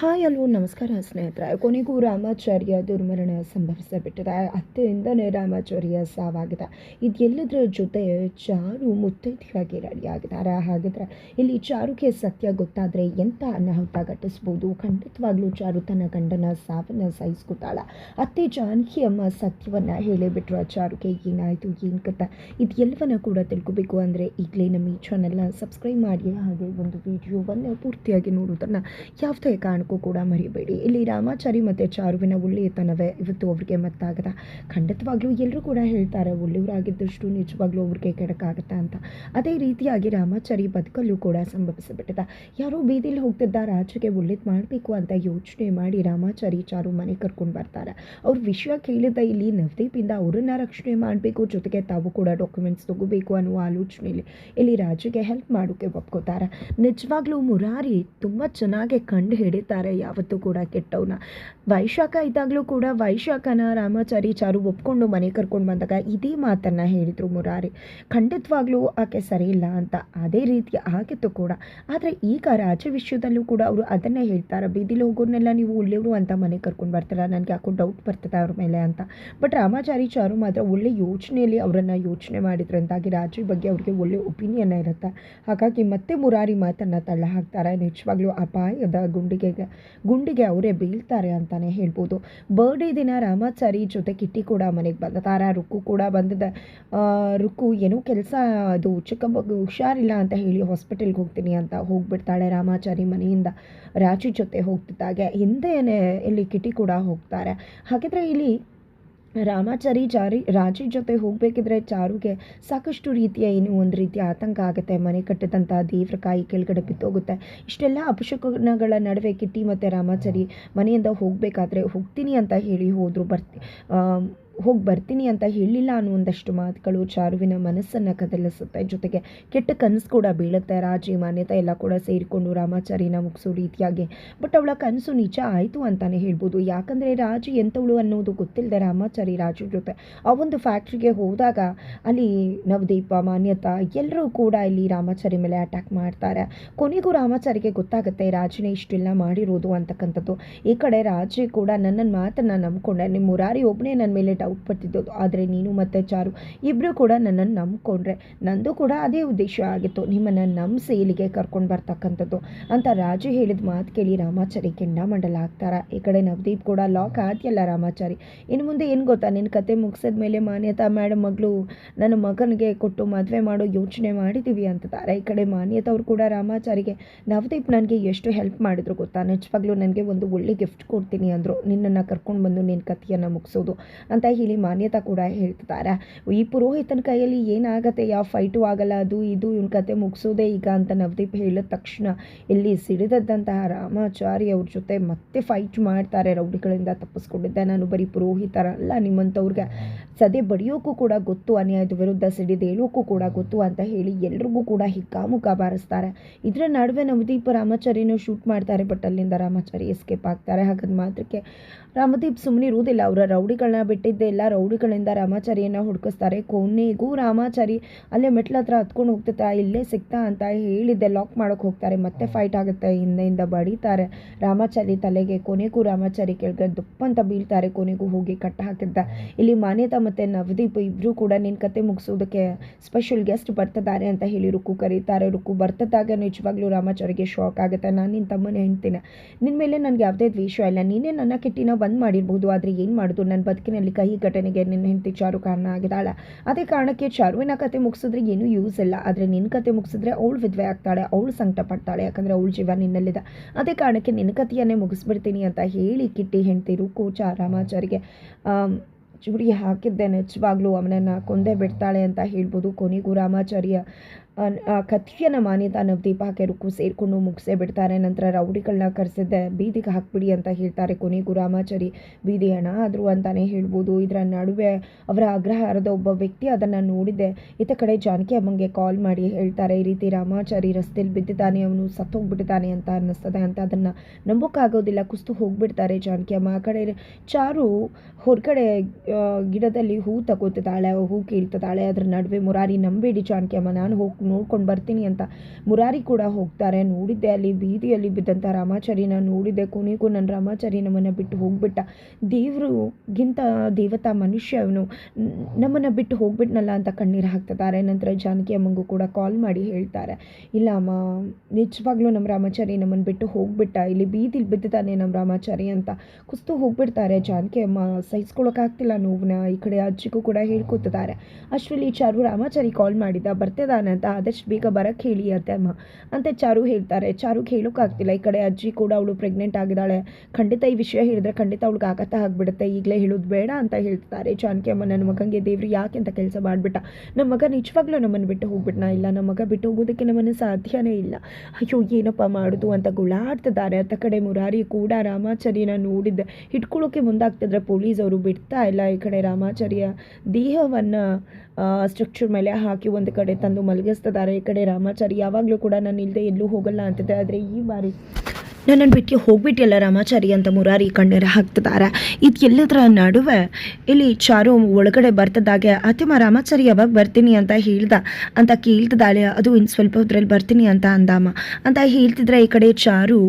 Hi, hello, ನಮಸ್ಕಾರ ಸ್ನೇಹಿತರೆ. ಕೊನೆಗೂ ರಾಮಾಚಾರ್ಯ ದುರ್ಮರಣ ಸಂಭವಿಸಬಿಟ್ಟಿದೆ. ಅತ್ತೆಯಿಂದನೇ ರಾಮಾಚಾರ್ಯ ಸಾವಾಗಿದೆ. ಇದೆಲ್ಲದರ ಜೊತೆ ಚಾರು ಮುತ್ತೈದೆಯಾಗಿ ರೆಡಿಯಾಗಿದ್ದಾರೆ. ಹಾಗಿದ್ರೆ ಇಲ್ಲಿ ಚಾರುಗೆ ಸತ್ಯ ಗೊತ್ತಾದರೆ ಎಂಥ ಅನಾಹುತ ಘಟಿಸ್ಬೋದು? ಖಂಡಿತವಾಗ್ಲೂ ಚಾರು ತನ್ನ ಗಂಡನ ಸಾವನ್ನು ಸಹಿಸ್ಕೊತಾಳೆ. ಅತ್ತೆ ಜಾನಕಿ ಅಮ್ಮ ಸತ್ಯವನ್ನು ಹೇಳಿಬಿಟ್ರು ಚಾರುಗೆ. ಏನಾಯಿತು, ಏನು ಕತ್ತ ಇದೆಲ್ಲವನ್ನ ಕೂಡ ತಿಳ್ಕೊಬೇಕು ಅಂದರೆ ಈಗಲೇ ನಮ್ಮ ಈ ಚಾನಲ್ನ ಸಬ್ಸ್ಕ್ರೈಬ್ ಮಾಡಿ. ಹಾಗೆ ಒಂದು ವಿಡಿಯೋವನ್ನು ಪೂರ್ತಿಯಾಗಿ ನೋಡೋದನ್ನು ಯಾವುದೇ ಕಾರಣಕ್ಕೂ ಕೂಡ ಮರಿಬೇಡಿ. ಇಲ್ಲಿ ರಾಮಾಚಾರಿ ಮತ್ತು ಚಾರುವಿನ ಒಳ್ಳೆಯತನವೇ. ಇವತ್ತು ಅವ್ರಿಗೆ ಮತ್ತಾಗದ. ಖಂಡಿತವಾಗ್ಲೂ ಎಲ್ಲರೂ ಕೂಡ ಹೇಳ್ತಾರೆ, ಒಳ್ಳೆಯವರಾಗಿದ್ದಷ್ಟು ನಿಜವಾಗ್ಲೂ ಅವ್ರಿಗೆ ಕೆಡಕಾಗತ್ತೆ ಅಂತ. ಅದೇ ರೀತಿಯಾಗಿ ರಾಮಾಚಾರಿ ಬದುಕಲ್ಲೂ ಕೂಡ ಸಂಭವಿಸಿಬಿಟ್ಟಿದೆ. ಯಾರೋ ಬೀದಿಲಿ ಹೋಗ್ತಿದ್ದ ರಾಜಗೆ ಒಳ್ಳೇದು ಮಾಡಬೇಕು ಅಂತ ಯೋಚನೆ ಮಾಡಿ ರಾಮಾಚಾರಿ ಚಾರು ಮನೆ ಕರ್ಕೊಂಡು ಬರ್ತಾರೆ. ಅವ್ರ ವಿಷಯ ಕೇಳಿದ ಇಲ್ಲಿ ನವದೀಪಿಂದ ಅವರನ್ನ ರಕ್ಷಣೆ ಮಾಡಬೇಕು, ಜೊತೆಗೆ ತಾವು ಕೂಡ ಡಾಕ್ಯುಮೆಂಟ್ಸ್ ತಗೋಬೇಕು ಅನ್ನುವ ಆಲೋಚನೆಯಲ್ಲಿ ಇಲ್ಲಿ ರಾಜುಗೆ ಹೆಲ್ಪ್ ಮಾಡೋಕ್ಕೆ ಒಪ್ಕೋತಾರೆ. ನಿಜವಾಗ್ಲೂ ಮುರಾರಿ ತುಂಬ ಚೆನ್ನಾಗಿ ಕಂಡು ಹಿಡಿತಾರೆ ಯಾವತ್ತೂ ಕೂಡ ಕೆಟ್ಟವನ್ನ ವೈಶಾಖ ಇದ್ದಾಗಲೂ ಕೂಡ ವೈಶಾಖನ ರಾಮಾಚಾರಿ ಚಾರು ಒಪ್ಕೊಂಡು ಮನೆ ಕರ್ಕೊಂಡು ಬಂದಾಗ ಇದೇ ಮಾತನ್ನು ಹೇಳಿದರು ಮುರಾರಿ. ಖಂಡಿತವಾಗ್ಲೂ ಆಕೆ ಸರಿ ಇಲ್ಲ ಅಂತ. ಅದೇ ರೀತಿ ಆಗಿತ್ತು ಕೂಡ. ಆದರೆ ಈಗ ರಾಜ ವಿಷಯದಲ್ಲೂ ಕೂಡ ಅವರು ಅದನ್ನೇ ಹೇಳ್ತಾರೆ. ಬೀದಿಲಿ ಹೋಗೋರ್ನೆಲ್ಲ ನೀವು ಒಳ್ಳೆಯವರು ಅಂತ ಮನೆ ಕರ್ಕೊಂಡು ಬರ್ತಾರ? ನನಗೆ ಯಾಕೋ ಡೌಟ್ ಬರ್ತದೆ ಅವ್ರ ಮೇಲೆ ಅಂತ. ಬಟ್ ರಾಮಾಚಾರಿ ಚಾರು ಮಾತ್ರ ಒಳ್ಳೆ ಯೋಚನೆಯಲ್ಲಿ ಅವರನ್ನು ಯೋಚನೆ ಮಾಡಿದ್ರಂತಾಗಿ ರಾಜ ಬಗ್ಗೆ ಅವ್ರಿಗೆ ಒಳ್ಳೆ ಒಪಿನಿಯನ್ ಇರುತ್ತೆ. ಹಾಗಾಗಿ ಮತ್ತೆ ಮುರಾರಿ ಮಾತನ್ನು ತಳ್ಳ ಹಾಕ್ತಾರೆ. ನಿಜವಾಗ್ಲೂ ಅಪಾಯದ ಗುಂಡಿಗೆ ಗುಂಡಿಗೆ ಅವರೇ ಬೀಳ್ತಾರೆ ಅಂತಲೇ ಹೇಳ್ಬೋದು. ಬರ್ಡೇ ದಿನ ರಾಮಾಚಾರಿ ಜೊತೆ ಕಿಟ್ಟಿ ಕೂಡ ಮನೆಗೆ ಬಂದಿದ್ದಾರೆ ರುಕ್ಕು ಕೂಡ ಬಂದಿದೆ. ರುಕ್ಕು, ಏನೋ ಕೆಲಸ ಅದು ಚಿಕ್ಕ ಮಗು ಹುಷಾರಿಲ್ಲ ಅಂತ ಹೇಳಿ ಹಾಸ್ಪಿಟಲ್ಗೆ ಹೋಗ್ತೀನಿ ಅಂತ ಹೋಗ್ಬಿಡ್ತಾಳೆ ರಾಮಾಚಾರಿ ಮನೆಯಿಂದ. ರಾಜು ಜೊತೆ ಹೋಗ್ತಿದ್ದಾಗೆ, ಹಿಂದೆಯೇ ಇಲ್ಲಿ ಕಿಟಿ ಕೂಡ ಹೋಗ್ತಾರೆ. ಹಾಗಿದ್ರೆ ಇಲ್ಲಿ ರಾಮಾಚಾರಿ ಚಾರಿ ರಾಜಿ ಜೊತೆ ಹೋಗಬೇಕಿದ್ರೆ ಚಾರುಗೆ ಸಾಕಷ್ಟು ರೀತಿಯ ಏನು ಒಂದು ರೀತಿಯ ಆತಂಕ ಆಗುತ್ತೆ. ಮನೆ ಕಟ್ಟಿದಂಥ ದೇವ್ರ ಕಾಯಿ ಕೆಳಗಡೆ ಬಿದ್ದೋಗುತ್ತೆ. ಇಷ್ಟೆಲ್ಲ ಅಪಶಕುನಗಳ ನಡುವೆ ಕಿಟ್ಟಿ ಮತ್ತು ರಾಮಾಚಾರಿ ಮನೆಯಿಂದ ಹೋಗಬೇಕಾದ್ರೆ ಹೋಗ್ತೀನಿ ಅಂತ ಹೇಳಿ ಹೋದರು ಬರ್ತಿ ಹೋಗಿ ಬರ್ತೀನಿ ಅಂತ ಹೇಳಿಲ್ಲ ಅನ್ನೋ ಒಂದಷ್ಟು ಮಾತುಗಳು ಚಾರುವಿನ ಮನಸ್ಸನ್ನು ಕದಲಿಸುತ್ತೆ. ಜೊತೆಗೆ ಕೆಟ್ಟ ಕನಸು ಕೂಡ ಬೀಳುತ್ತೆ. ರಾಜಿ, ಮಾನ್ಯತೆ ಎಲ್ಲ ಕೂಡ ಸೇರಿಕೊಂಡು ರಾಮಾಚಾರಿನ ಮುಗಿಸೋ ರೀತಿಯಾಗಿ. ಬಟ್ ಅವಳ ಕನಸು ನಿಜ ಆಯಿತು ಅಂತಲೇ ಹೇಳ್ಬೋದು. ಯಾಕಂದರೆ ರಾಜಿ ಎಂಥವಳು ಅನ್ನೋದು ಗೊತ್ತಿಲ್ಲದೆ ರಾಮಾಚಾರಿ ರಾಜು ಜೊತೆ. ಆ ಒಂದು ಫ್ಯಾಕ್ಟ್ರಿಗೆ ಹೋದಾಗ ಅಲ್ಲಿ ನವದೀಪ, ಮಾನ್ಯತಾ ಎಲ್ಲರೂ ಕೂಡ ಇಲ್ಲಿ ರಾಮಾಚಾರಿ ಮೇಲೆ ಅಟ್ಯಾಕ್ ಮಾಡ್ತಾರೆ. ಕೊನೆಗೂ ರಾಮಾಚಾರಿಗೆ ಗೊತ್ತಾಗುತ್ತೆ, ರಾಜನೇ ಇಷ್ಟೆಲ್ಲ ಮಾಡಿರೋದು ಅಂತಕ್ಕಂಥದ್ದು. ಈ ಕಡೆ ರಾಜಿ ಕೂಡ ನನ್ನನ್ನು ಮಾತನ್ನು ನಂಬ್ಕೊಂಡೆ. ನಿಮ್ಮ ಮುರಾರಿ ಒಬ್ಬನೇ ನನ್ನ ಮೇಲೆ ಪಡ್ತಿದ್ದೋದು ಆದರೆ ನೀನು ಮತ್ತು ಚಾರು. ಇಬ್ಬರು ಕೂಡ ನನ್ನನ್ನು ನಂಬ್ಕೊಂಡ್ರೆ. ನಂದು ಕೂಡ ಅದೇ ಉದ್ದೇಶ ಆಗಿತ್ತು. ನಿಮ್ಮನ್ನು ನಂಬಿಸಿ ಇಲ್ಲಿಗೆ ಕರ್ಕೊಂಡು ಬರ್ತಕ್ಕಂಥದ್ದು ಅಂತ ರಾಜು ಹೇಳಿದ ಮಾತು ಕೇಳಿ ರಾಮಾಚಾರಿ ಕೆಂಡಾಮಂಡಲ ಆಗ್ತಾರೆ ಈ ಕಡೆ ನವದೀಪ್ ಕೂಡ ಲಾಕ್ ಆದ್ಯಲ್ಲ ರಾಮಾಚಾರಿ. ಇನ್ನು ಮುಂದೆ ಏನು ಗೊತ್ತಾ? ನಿನ್ನ ಕತೆ ಮುಗಿಸಿದ ಮೇಲೆ ಮಾನ್ಯತಾ ಮೇಡಮ್ ಮಗಳು ನನ್ನ ಮಗನಿಗೆ ಕೊಟ್ಟು ಮದುವೆ ಮಾಡೋ ಯೋಚನೆ ಮಾಡಿದ್ದೀವಿ ಅಂತಾರೆ ಈ ಕಡೆ ಮಾನ್ಯತಾ ಅವರು ಕೂಡ ರಾಮಾಚಾರಿಗೆ, ನವದೀಪ್ ನನಗೆ ಎಷ್ಟು ಹೆಲ್ಪ್ ಮಾಡಿದ್ರು ಗೊತ್ತಾ? ನಿಜವಾಗ್ಲೂ ನನಗೆ ಒಂದು ಒಳ್ಳೆ ಗಿಫ್ಟ್ ಕೊಡ್ತೀನಿ ಅಂದರು. ನಿನ್ನನ್ನು ಕರ್ಕೊಂಡು ಬಂದು ನಿನ್ನ ಕಥೆಯನ್ನು ಮುಗಿಸೋದು ಅಂತ ಹೇಳಿ ಮಾನ್ಯತಾ ಕೂಡ ಹೇಳ್ತಿದ್ದಾರೆ. ಈ ಪುರೋಹಿತನ ಕೈಯಲ್ಲಿ ಏನಾಗತ್ತೆ? ಯಾವ ಫೈಟು ಆಗಲ್ಲ. ಅದು ಇದು. ಇವನ ಕತೆ ಮುಗಿಸೋದೇ ಈಗ ಅಂತ ನವದೀಪ್ ಹೇಳಿದ ತಕ್ಷಣ ಇಲ್ಲಿ ಸಿಡಿದದ್ದಂತಹ ರಾಮಾಚಾರಿ ಅವ್ರ ಜೊತೆ ಮತ್ತೆ ಫೈಟ್ ಮಾಡ್ತಾರೆ. ರೌಡಿಗಳಿಂದ ತಪ್ಪಿಸ್ಕೊಂಡಿದ್ದೆ. ನಾನು ಬರೀ ಪುರೋಹಿತರಲ್ಲ. ನಿಮ್ಮಂಥವ್ರಿಗೆ ಸದೆ ಬಡಿಯೋಕ್ಕೂ ಕೂಡ ಗೊತ್ತು. ಅನ್ಯಾಯದ ವಿರುದ್ಧ ಸಿಡಿದೇಳೋಕ್ಕೂ ಕೂಡ ಗೊತ್ತು ಅಂತ ಹೇಳಿ ಎಲ್ರಿಗೂ ಕೂಡ ಹಿಕ್ಕಾಮುಖ ಬಾರಿಸ್ತಾರೆ. ಇದರ ನಡುವೆ ನವದೀಪ್ ರಾಮಾಚಾರಿನೂ ಶೂಟ್ ಮಾಡ್ತಾರೆ. ಬಟ್ ಅಲ್ಲಿಂದ ರಾಮಾಚಾರಿ ಎಸ್ಕೇಪ್ ಆಗ್ತಾರೆ. ಹಾಗಾದ ಮಾತ್ರಕ್ಕೆ ರಾಮದೀಪ್ ಸುಮ್ಮನೆ ಇರುವುದಿಲ್ಲ ಅವರ ರೌಡಿಗಳನ್ನ ಬಿಟ್ಟಿದ್ದೆ. ಎಲ್ಲ ರೌಡಿಗಳಿಂದ ರಾಮಾಚಾರಿಯನ್ನು ಹುಡುಕಿಸ್ತಾರೆ. ಕೊನೆಗೂ ರಾಮಾಚಾರಿ ಅಲ್ಲೇ ಮೆಟ್ಲ ಹತ್ರ ಹತ್ಕೊಂಡು ಹೋಗ್ತಿರ್ತಾರೆ ಇಲ್ಲೇ ಸಿಗ್ತಾ ಅಂತ ಹೇಳಿದ್ದೆ. ಲಾಕ್ ಮಾಡೋಕೆ ಹೋಗ್ತಾರೆ. ಮತ್ತೆ ಫೈಟ್ ಆಗುತ್ತೆ. ಹಿಂದೆಯಿಂದ ಬಡಿತಾರೆ. ರಾಮಾಚಾರಿ ತಲೆಗೆ ಕೊನೆಗೂ ರಾಮಾಚಾರಿ ಕೆಳಗಡೆ ದುಪ್ಪಂತ ಬೀಳ್ತಾರೆ. ಕೊನೆಗೂ ಹೋಗಿ ಕಟ್ಟ ಹಾಕಿದ್ದ. ಇಲ್ಲಿ ಮಾನ್ಯತಾ ಮತ್ತು ನವದೀಪ್ ಇಬ್ಬರು ಕೂಡ ನಿನ್ನ ಕತೆ ಮುಗಿಸೋದಕ್ಕೆ ಸ್ಪೆಷಲ್ ಗೆಸ್ಟ್ ಬರ್ತಿದ್ದಾರೆ ಅಂತ ಹೇಳಿ ರುಕ್ಕು ಕರೀತಾರೆ. ರುಕ್ಕು ಬರ್ತಿದ್ದಾಗ ನಿಜವಾಗ್ಲೂ ರಾಮಾಚಾರಿಗೆ ಶಾಕ್ ಆಗುತ್ತೆ. ನಾನು ನಿನ್ನ ತಮ್ಮನೇ ಹೇಳ್ತೀನಿ. ನಿನ್ನ ಮೇಲೆ ನನಗೆ ಯಾವುದೇ ದ್ವೇಷ ಇಲ್ಲ. ನೀನೇ ನನ್ನ ಕಿಟ್ಟಿನ ಬಂದ್ ಮಾಡಿರ್ಬೋದು. ಆದರೆ ಏನು ಮಾಡೋದು? ನನ್ನ ಬದುಕಿನಲ್ಲಿ ಕಹಿ ಘಟನೆಗೆ ನಿನ್ನ ಹೆಂಡತಿ ಚಾರು ಕಾರಣ ಆಗಿದ್ದಾಳೆ. ಅದೇ ಕಾರಣಕ್ಕೆ ಚಾರುವಿನ ಕತೆ ಮುಗಿಸಿದ್ರೆ ಏನೂ ಯೂಸ್ ಇಲ್ಲ. ಆದರೆ ನಿನ್ನ ಕತೆ ಮುಗಿಸಿದ್ರೆ ಅವಳು ವಿಧವೆ ಆಗ್ತಾಳೆ, ಅವಳು ಸಂಕಟ ಪಡ್ತಾಳೆ ಯಾಕಂದರೆ ಅವಳು ಜೀವ ನಿನ್ನಲ್ಲಿದೆ. ಅದೇ ಕಾರಣಕ್ಕೆ ನಿನ್ನ ಕಥೆಯನ್ನೇ ಮುಗಿಸ್ಬಿಡ್ತೀನಿ ಅಂತ ಹೇಳಿ ಕಿಟ್ಟಿ ಹೆಂಡತಿ ರುಕ್ಕು ಚಾರಾಮಾಚಾರಿಗೆ ಚೂರಿ ಹಾಕಿದ್ದೆ ನಿಜವಾಗ್ಲೂ ಅವನನ್ನು ಕೊಂದೇ ಬಿಡ್ತಾಳೆ ಅಂತ ಹೇಳ್ಬೋದು ಕೊನೆಗೂ ರಾಮಾಚಾರ್ಯ. ಕಥೆಯನ್ನು ಮಾನ್ಯತಾ ನವದೀಪ ರುಕ್ಕು ಸೇರಿಕೊಂಡು ಮುಗಿಸೇ ಬಿಡ್ತಾರೆ. ನಂತರ ರೌಡಿಗಳನ್ನ ಕರೆಸಿದ್ದೆ. ಬೀದಿಗೆ ಹಾಕ್ಬಿಡಿ ಅಂತ ಹೇಳ್ತಾರೆ ಕೊನೆಗೂ ರಾಮಾಚಾರಿ. ಬೀದಿ ಹಣ ಆದರು ಅಂತಲೇ ಹೇಳ್ಬೋದು. ಇದರ ನಡುವೆ ಅವರ ಅಗ್ರಹಾರದ ಒಬ್ಬ ವ್ಯಕ್ತಿ ಅದನ್ನು ನೋಡಿದ್ದೆ. ಇತ ಕಡೆ ಜಾನಕಿ ಅಮ್ಮಂಗೆ ಕಾಲ್ ಮಾಡಿ ಹೇಳ್ತಾರೆ, ಈ ರೀತಿ ರಾಮಾಚಾರಿ ರಸ್ತೆಯಲ್ಲಿ ಬಿದ್ದಿದ್ದಾನೆ. ಅವನು ಸತ್ತೋಗ್ಬಿಟ್ಟಿದ್ದಾನೆ ಅಂತ ಅನ್ನಿಸ್ತದೆ ಅಂತ ಅದನ್ನು ನಂಬೋಕ್ಕಾಗೋದಿಲ್ಲ. ಕುಸ್ತು ಹೋಗ್ಬಿಡ್ತಾರೆ ಜಾನಕಿ ಅಮ್ಮ. ಆ ಕಡೆ ಚಾರು ಹೊರಗಡೆ ಗಿಡದಲ್ಲಿ ಹೂ ತಗೋತಿದ್ದಾಳೆ, ಹೂ ಕೀಳ್ತಿದ್ದಾಳೆ, ಅದ್ರ ನಡುವೆ ಮುರಾರಿ ನಂಬೇಡಿ ಜಾನಕಿಯಮ್ಮ, ನಾನು ಹೋಗಿ ನೋಡ್ಕೊಂಡು ಬರ್ತೀನಿ ಅಂತ ಮುರಾರಿ ಕೂಡ ಹೋಗ್ತಾರೆ. ನೋಡಿದ್ದೆ ಅಲ್ಲಿ ಬೀದಿಯಲ್ಲಿ ಬಿದ್ದಂಥ ರಾಮಾಚಾರಿನ ನೋಡಿದ್ದೆ ಕೊನೆಗೂ ನನ್ನ ರಾಮಾಚಾರಿ ನಮ್ಮನ್ನು ಬಿಟ್ಟು ಹೋಗ್ಬಿಟ್ಟ. ದೇವ್ರಿಗಿಂತ ದೇವತಾ ಮನುಷ್ಯ ಅವನು. ನಮ್ಮನ್ನು ಬಿಟ್ಟು ಹೋಗ್ಬಿಟ್ನಲ್ಲ ಅಂತ ಕಣ್ಣೀರು ಹಾಕ್ತಿದ್ದಾರೆ. ನಂತರ ಜಾನಕಿ ಕೂಡ ಕಾಲ್ ಮಾಡಿ ಹೇಳ್ತಾರೆ. ಇಲ್ಲ ಅಮ್ಮ, ನಿಜವಾಗ್ಲೂ ನಮ್ಮ ರಾಮಾಚಾರಿ ನಮ್ಮನ್ನು ಬಿಟ್ಟು ಹೋಗ್ಬಿಟ್ಟ. ಇಲ್ಲಿ ಬೀದಿಲಿ ಬಿದ್ದಿದ್ದಾನೆ ನಮ್ಮ ರಾಮಾಚಾರಿ ಅಂತ ಕುಸ್ತು ಹೋಗ್ಬಿಡ್ತಾರೆ ಜಾನಕಿ ಅಮ್ಮ ಸಹಿಸ್ಕೊಳಕ್ಕಾಗ್ತಿಲ್ಲ ನೋವನ್ನ ಈ ಕಡೆ ಅಜ್ಜಿಗೂ ಕೂಡ ಹೇಳ್ಕೊತಿದ್ದಾರೆ ಅಷ್ಟರಲ್ಲಿ ಚಾರು, ರಾಮಾಚಾರಿ ಕಾಲ್ ಮಾಡಿದ್ದ. ಬರ್ತಿದಾನ ಅಂತ ಆದಷ್ಟು ಬೇಗ ಬರಕ್ಕೆ ಹೇಳಿ ಅತ್ತೆ ಅಮ್ಮ. ಅಂತ ಚಾರು ಹೇಳ್ತಾರೆ. ಚಾರುಗೆ ಹೇಳೋಕ್ಕಾಗ್ತಿಲ್ಲ ಈ ಕಡೆ ಅಜ್ಜಿ ಕೂಡ ಅವಳು ಪ್ರೆಗ್ನೆಂಟ್ ಆಗಿದ್ದಾಳೆ. ಖಂಡಿತ ಈ ವಿಷಯ ಹೇಳಿದ್ರೆ ಖಂಡಿತ ಅವಳಿಗೆ ಆಘಾತ ಆಗಿಬಿಡುತ್ತೆ. ಈಗಲೇ ಹೇಳೋದು ಬೇಡ ಅಂತ ಹೇಳ್ತಾರೆ ಜಾನಕಿ ಅಮ್ಮ, ನನ್ನ ಮಗಂಗೆ ದೇವ್ರು ಯಾಕೆ ಅಂತ ಕೆಲಸ ಮಾಡಿಬಿಟ್ಟ? ನಮ್ಮ ಮಗ ನಿಜವಾಗ್ಲೂ ನಮ್ಮನ್ನು ಬಿಟ್ಟು ಹೋಗ್ಬಿಟ್ನ? ಇಲ್ಲ, ನಮ್ಮ ಮಗ ಬಿಟ್ಟು ಹೋಗೋದಕ್ಕೆ ನಮ್ಮನ್ನು ಸಾಧ್ಯನೇ ಇಲ್ಲ. ಅಯ್ಯೋ, ಏನಪ್ಪ ಮಾಡೋದು ಅಂತ ಗುಳಾಡ್ತಿದ್ದಾರೆ. ಅತ್ತ ಕಡೆ ಮುರಾರಿ ಕೂಡ ರಾಮಾಚಾರಿನ ನೋಡಿದ್ದೆ. ಹಿಡ್ಕೊಳ್ಳೋಕೆ ಮುಂದಾಗ್ತಿದ್ರೆ ಪೊಲೀಸ್ ಅವರು ಬಿಡ್ತಾ ಇಲ್ಲ. ಈ ಕಡೆ ರಾಮಾಚಾರ್ಯ ದೇಹವನ್ನು ಸ್ಟ್ರಕ್ಚರ್ ಮೇಲೆ ಹಾಕಿ ಒಂದು ಕಡೆ ತಂದು ಮಲಗಿಸ್ತಿದ್ದಾರೆ. ಈ ಕಡೆ ರಾಮಾಚಾರಿ ಯಾವಾಗಲೂ ಕೂಡ ನಾನು ಇಲ್ಲದೆ ಎಲ್ಲೂ ಹೋಗಲ್ಲ ಅಂತಿದ್ದೆ ಆದರೆ ಈ ಬಾರಿ ನನ್ನನ್ನು ಬಿಟ್ಟು ಹೋಗ್ಬಿಟ್ಟಿಲ್ಲ ರಾಮಾಚಾರಿ ಅಂತ ಮುರಾರಿ ಕಣ್ಣೀರು ಹಾಕ್ತಿದ್ದಾರೆ. ಇದು ಎಲ್ಲದರ ನಡುವೆ ಇಲ್ಲಿ ಚಾರು ಒಳಗಡೆ ಬರ್ತದಾಗೆ. ಅತಿಮ ರಾಮಾಚಾರಿ ಯಾವಾಗ ಬರ್ತೀನಿ ಅಂತ ಹೇಳ್ದ? ಅಂತ ಕೇಳ್ತಿದ್ದಾಳೆ. ಅದು ಇನ್ನು ಸ್ವಲ್ಪ ಹೊದ್ರಲ್ಲಿ ಬರ್ತೀನಿ ಅಂತ ಅಂದಾಮ. ಅಂತ ಹೇಳ್ತಿದ್ರೆ ಈ ಕಡೆ ಚಾರು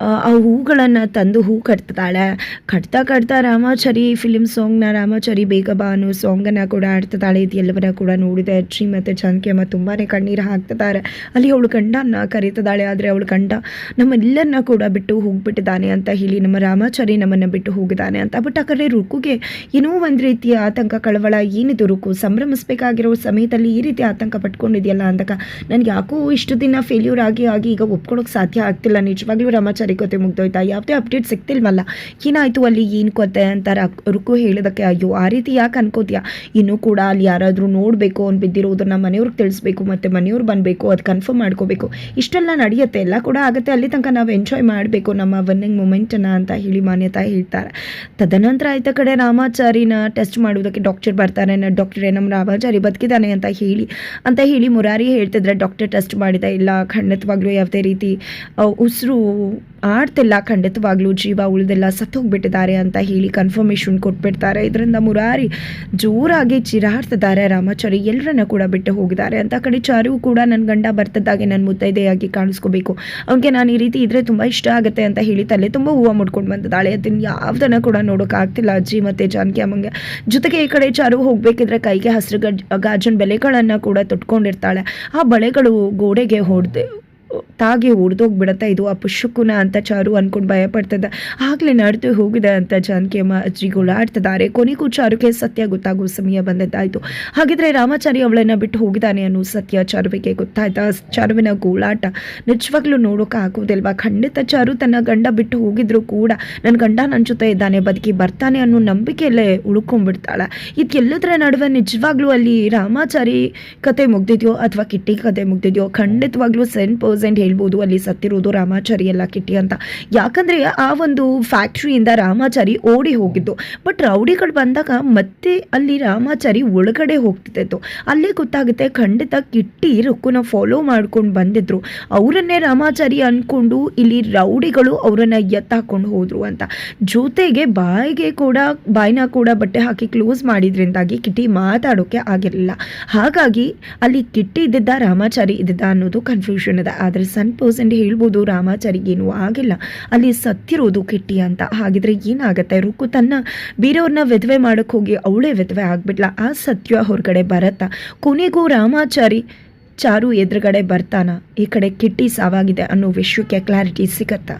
ಆ ಹೂಗಳನ್ನು ತಂದು ಹೂ ಕಟ್ತಾಳೆ. ಕಟ್ತಾ ಕಟ್ತಾ ರಾಮಾಚಾರಿ ಫಿಲಿಮ್ ಸಾಂಗ್ನ ರಾಮಾಚಾರಿ ಬೇಗ ಬಾ ಅನ್ನೋ ಸಾಂಗನ್ನು ಕೂಡ ಆಡ್ತಿದ್ದಾಳೆ. ಇದು ಎಲ್ಲವನ್ನ ಕೂಡ ನೋಡಿದೆ. ಅಜ್ಜಿ ಮತ್ತು ಜಾನಕಿ ಅಮ್ಮ ತುಂಬಾ ಕಣ್ಣೀರು ಹಾಕ್ತಿದ್ದಾರೆ. ಅಲ್ಲಿ ಅವಳು ಗಂಡನ ಕರೀತಿದ್ದಾಳೆ. ಆದರೆ ಅವಳು ಗಂಡ ನಮ್ಮೆಲ್ಲರನ್ನ ಕೂಡ ಬಿಟ್ಟು ಹೋಗ್ಬಿಟ್ಟಿದ್ದಾನೆ ಅಂತ ಹೇಳಿ ನಮ್ಮ ರಾಮಾಚಾರಿ ನಮ್ಮನ್ನು ಬಿಟ್ಟು ಹೋಗಿದ್ದಾನೆ ಅಂತ. ಬಟ್ ಆ ಕಡೆ ರುಕುಗೆ ಏನೋ ಒಂದು ರೀತಿಯ ಆತಂಕ, ಕಳವಳ, ಏನಿದು ರುಕು? ಸಂಭ್ರಮಿಸಬೇಕಾಗಿರೋ ಸಮಯದಲ್ಲಿ ಈ ರೀತಿ ಆತಂಕ ಪಟ್ಕೊಂಡಿದೆಯಲ್ಲ ಅಂದಾಗ, ನನಗೆ ಯಾಕೋ ಇಷ್ಟು ದಿನ ಫೇಲ್ಯೂರ್ ಆಗಿ ಆಗಿ ಈಗ ಒಪ್ಕೊಳ್ಳೋಕೆ ಸಾಧ್ಯ ಆಗ್ತಿಲ್ಲ. ನಿಜವಾಗ್ಲೂ ರಾಮಾಚಾರಿ ಕೊತೆ ಮುಗ್ದೋಯ್ತಾ ಯಾವುದೇ ಅಪ್ಡೇಟ್ ಸಿಗ್ತಿಲ್ವಲ್ಲ? ಏನಾಯಿತು ಅಲ್ಲಿ? ಏನು ಕೊತೆ ಅಂತ ರುಕು ಹೇಳಿದಕ್ಕೆ ಅಯ್ಯೋ, ಆ ರೀತಿ ಯಾಕೆ ಅನ್ಕೋತೀಯ? ಇನ್ನೂ ಕೂಡ ಅಲ್ಲಿ ಯಾರಾದರೂ ನೋಡಬೇಕು ಅವ್ನು ಬಿದ್ದಿರೋದನ್ನ ಮನೆಯವ್ರಿಗೆ ತಿಳಿಸ್ಬೇಕು ಮತ್ತು ಮನೆಯವ್ರು ಬಂದಬೇಕು, ಅದು ಕನ್ಫರ್ಮ್ ಮಾಡ್ಕೋಬೇಕು. ಇಷ್ಟೆಲ್ಲ ನಡೆಯುತ್ತೆ. ಎಲ್ಲ ಕೂಡ ಆಗುತ್ತೆ. ಅಲ್ಲಿ ತನಕ ನಾವು ಎಂಜಾಯ್ ಮಾಡಬೇಕು ನಮ್ಮ ವನ್ನಿಂಗ್ ಮೂಮೆಂಟನ್ನು ಅಂತ ಹೇಳಿ ಮಾನ್ಯತಾ ಹೇಳ್ತಾರೆ. ತದನಂತರ ಆಯ್ತ ಕಡೆ ರಾಮಾಚಾರಿನ ಟೆಸ್ಟ್ ಮಾಡುವುದಕ್ಕೆ ಡಾಕ್ಟರ್ ಬರ್ತಾರೆ. ಡಾಕ್ಟರೇ ನಮ್ಮ ರಾಮಾಚಾರಿ ಬದುಕಿದ್ದಾನೆ ಅಂತ ಹೇಳಿ ಅಂತ ಹೇಳಿ ಮುರಾರಿ ಹೇಳ್ತಿದ್ರೆ ಡಾಕ್ಟರ್ ಟೆಸ್ಟ್ ಮಾಡಿದ ಇಲ್ಲ. ಖಂಡಿತವಾಗ್ಲೂ ಯಾವುದೇ ರೀತಿ ಉಸಿರು ಆಡ್ತಿಲ್ಲ, ಖಂಡಿತವಾಗ್ಲೂ ಜೀವ ಉಳಿದೆಲ್ಲ ಸತ್ತೋಗ್ಬಿಟ್ಟಿದ್ದಾರೆ ಅಂತ ಹೇಳಿ ಕನ್ಫರ್ಮೇಷನ್ ಕೊಟ್ಬಿಡ್ತಾರೆ. ಇದರಿಂದ ಮುರಾರಿ ಜೋರಾಗಿ ಚಿರಾಡ್ತಿದ್ದಾರೆ ರಾಮಾಚಾರಿ. ಎಲ್ಲರನ್ನ ಕೂಡ ಬಿಟ್ಟು ಹೋಗಿದ್ದಾರೆ. ಅಂತ ಕಡೆ ಚಾರು ಕೂಡ ನನ್ನ ಗಂಡ ಬರ್ತದಾಗೆ ನನ್ನ ಮುತ್ತೈದೆಯಾಗಿ ಕಾಣಿಸ್ಕೋಬೇಕು. ಅವನಿಗೆ ನಾನು ಈ ರೀತಿ ಇದ್ರೆ ತುಂಬ ಇಷ್ಟ ಆಗುತ್ತೆ ಅಂತ ಹೇಳಿ ತಲೆ ತುಂಬ ಹೂವು ಮುಡ್ಕೊಂಡು ಬಂದಿದ್ದಾಳೆ. ಅದನ್ನು ಯಾವುದನ್ನು ಕೂಡ ನೋಡೋಕ್ಕಾಗ್ತಿಲ್ಲ ಅಜ್ಜಿ ಮತ್ತು ಜಾನಕಿ ಅಮ್ಮಂಗೆ. ಜೊತೆಗೆ ಈ ಕಡೆ ಚಾರು ಹೋಗಬೇಕಿದ್ರೆ ಕೈಗೆ ಹಸಿರು ಗಜ್ ಗಾಜನ್ ಬೆಲೆಗಳನ್ನು ಕೂಡ ತೊಟ್ಕೊಂಡಿರ್ತಾಳೆ. ಆ ಬಳೆಗಳು ಗೋಡೆಗೆ ಹೊಡೆದು ತಾಗಿ ಉಡ್ದೋಗ್ಬಿಡತ್ತೆ ಇದು ಆ ಅಂತ ಚಾರು ಅನ್ಕೊಂಡು ಭಯ ಪಡ್ತದೆ ಆಗಲೇ ನಡೆದು ಹೋಗಿದೆ ಅಂತ ಜಾನಕಿ ಅಮ್ಮ ಅಜ್ಜಿ ಗುಳಾಡ್ತಿದ್ದಾರೆ. ಕೊನೆಗೂ ಚಾರುಗೆ ಸತ್ಯ ಗೊತ್ತಾಗುವ ಸಮಯ ಬಂದದ್ದಾಯಿತು. ಹಾಗಿದ್ರೆ ರಾಮಾಚಾರಿ ಅವಳನ್ನು ಬಿಟ್ಟು ಹೋಗಿದ್ದಾನೆ ಅನ್ನೋ ಸತ್ಯ ಚಾರುವಿಗೆ ಗೊತ್ತಾಯ್ತಾ? ಚಾರುವಿನ ಗೋಳಾಟ ನಿಜವಾಗ್ಲೂ ನೋಡೋಕೆ ಆಗೋದಿಲ್ವಾ? ಖಂಡಿತ ಚಾರು ತನ್ನ ಗಂಡ ಬಿಟ್ಟು ಹೋಗಿದ್ರು ಕೂಡ ನನ್ನ ಗಂಡ ನನ್ನ ಜೊತೆ ಇದ್ದಾನೆ, ಬದುಕಿ ಬರ್ತಾನೆ ಅನ್ನೋ ನಂಬಿಕೆಯಲ್ಲೇ ಉಳ್ಕೊಂಡ್ಬಿಡ್ತಾಳೆ. ಇದೆಲ್ಲದರ ನಡುವೆ ನಿಜವಾಗ್ಲೂ ಅಲ್ಲಿ ರಾಮಾಚಾರಿ ಕತೆ ಮುಗ್ದಿದ್ಯೋ ಅಥವಾ ಕಿಟ್ಟಿ ಕತೆ ಮುಗ್ದಿದೆಯೋ ಖಂಡಿತವಾಗ್ಲೂ ಸೆನ್ ಪರ್ಸೆಂಟ್ ಹೇಳ್ಬೋದು, ಅಲ್ಲಿ ಸತ್ತಿರೋದು ರಾಮಾಚಾರಿ ಎಲ್ಲ ಕಿಟ್ಟಿ ಅಂತ. ಯಾಕಂದರೆ ಆ ಒಂದು ಫ್ಯಾಕ್ಟ್ರಿಯಿಂದ ರಾಮಾಚಾರಿ ಓಡಿ ಹೋಗಿದ್ದು. ಬಟ್ ರೌಡಿಗಳು ಬಂದಾಗ ಮತ್ತೆ ಅಲ್ಲಿ ರಾಮಾಚಾರಿ ಒಳಗಡೆ ಹೋಗ್ತಿತ್ತು ಅಲ್ಲೇ ಗೊತ್ತಾಗುತ್ತೆ, ಖಂಡಿತ ಕಿಟ್ಟಿ ರುಕ್ಕುನ ಫಾಲೋ ಮಾಡ್ಕೊಂಡು ಬಂದಿದ್ರು. ಅವರನ್ನೇ ರಾಮಾಚಾರಿ ಅಂದ್ಕೊಂಡು ಇಲ್ಲಿ ರೌಡಿಗಳು ಅವರನ್ನು ಎತ್ತಾಕೊಂಡು ಹೋದರು ಅಂತ. ಜೊತೆಗೆ ಬಾಯಿಗೆ ಕೂಡ, ಬಾಯಿನ ಕೂಡ ಬಟ್ಟೆ ಹಾಕಿ ಕ್ಲೋಸ್ ಮಾಡಿದ್ರಿಂದಾಗಿ ಕಿಟ್ಟಿ ಮಾತಾಡೋಕೆ ಆಗಿರಲಿಲ್ಲ. ಹಾಗಾಗಿ ಅಲ್ಲಿ ಕಿಟ್ಟಿ ಇದ್ದಿದ್ದ ರಾಮಾಚಾರಿ ಇದ್ದಿದ್ದ ಅನ್ನೋದು ಕನ್ಫ್ಯೂಷನ್ ಇದೆ ಆದರೆ ಸನ್ ಪರ್ಸೆಂಟ್ ಹೇಳ್ಬೋದು ರಾಮಾಚಾರಿಗೇನು ಆಗಿಲ್ಲ. ಅಲ್ಲಿ ಸತ್ತಿರೋದು ಕಿಟ್ಟಿ ಅಂತ. ಹಾಗಿದ್ರೆ ಏನಾಗುತ್ತೆ? ರುಕ್ಕು ತನ್ನ ಬೇರೆಯವ್ರನ್ನ ವಿಧವೆ ಮಾಡೋಕ್ಕೆ ಹೋಗಿ ಅವಳೇ ವಿಧವೆ ಆಗ್ಬಿಟ್ಲ. ಆ ಸತ್ಯ ಹೊರಗಡೆ ಬರತ್ತಾ? ಕೊನೆಗೂ ರಾಮಾಚಾರಿ ಚಾರು ಎದುರುಗಡೆ ಬರ್ತಾನ? ಈ ಕಡೆ ಕಿಟ್ಟಿ ಸಾವಾಗಿದೆ ಅನ್ನೋ ವಿಷಯಕ್ಕೆ ಕ್ಲಾರಿಟಿ ಸಿಗತ್ತಾ?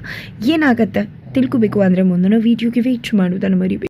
ಏನಾಗತ್ತೆ? ತಿಳ್ಕೊಬೇಕು ಅಂದರೆ ಮುಂದಿನ ವೀಡಿಯೋಗೆ ವೇಟ್ ಮಾಡೋದನ್ನು ಮರಿಬೇಕು